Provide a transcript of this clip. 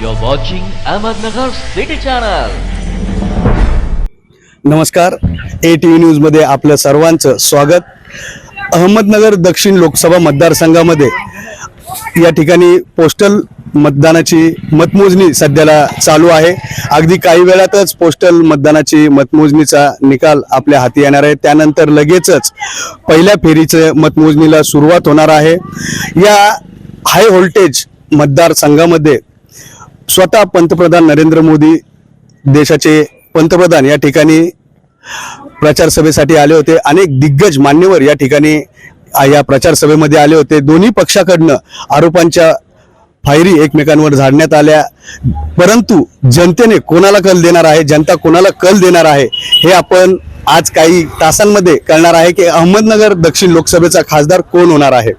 You're watching Ahmednagar City Channel. नमस्कार. A T V न्यूजमध्ये आपलं सर्वांचं स्वागत. अहमदनगर दक्षिण लोकसभा मतदारसंघामध्ये या ठिकाणी पोस्टल मतदानाची मतमोजणी सध्याला चालू आहे. अगदी काही वेळातच पोस्टल मतदानाची मतमोजणीचा निकाल आपल्या हाती येणार आहे. त्यानंतर लगेचच पहिल्या फेरीचं मतमोजणीला सुरुवात होणार आहे. या हाय व्होल्टेज मतदारसंघामध्ये स्वतः पंतप्रधान नरेंद्र मोदी देशाचे पंतप्रधान या ठिकाणी प्रचार सभेसाठी आले होते. अनेक दिग्गज मान्यवर या ठिकाणी या प्रचार सभेमध्ये आले होते. दोन्ही पक्षाकडनं आरोपांच्या फायरी एकमेकांवर झाडण्यात आल्या. परंतु जनतेने कोणाला कल देणार आहे? जनता कोणाला कल देणार आहे? हे आपण आज काही तासांमध्ये कळणार आहे की अहमदनगर दक्षिण लोकसभेचा खासदार कोण होणार आहे?